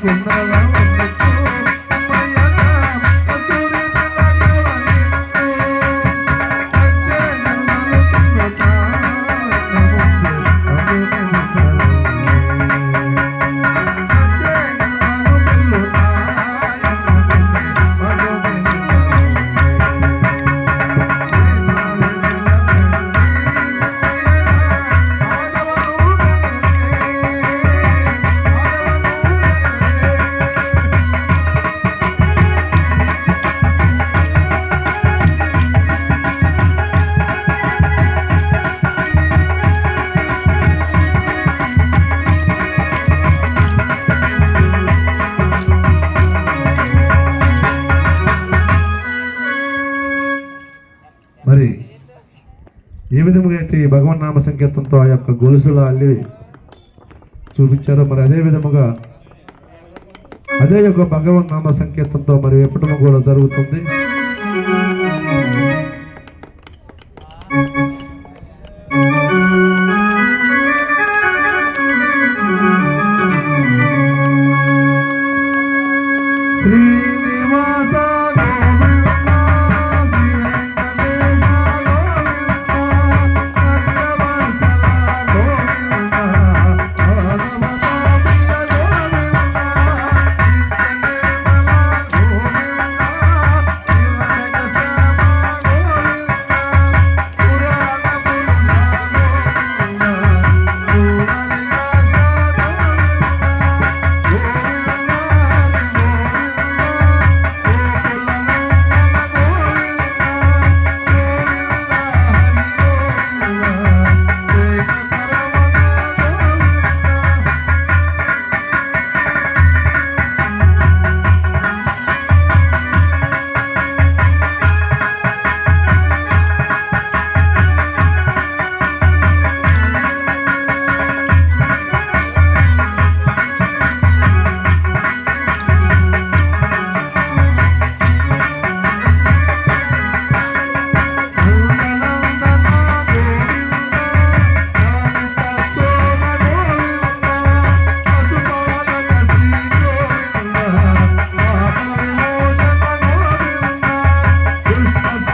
Kumrala ఏ విధముగా అయితే ఈ భగవన్ నామ సంకేతంతో ఆ యొక్క గొలుసుల అల్లి చూపించారో మరి అదే విధముగా అదే యొక్క భగవన్ నామ సంకేతంతో మరి ఎప్పటము కూడా జరుగుతుంది.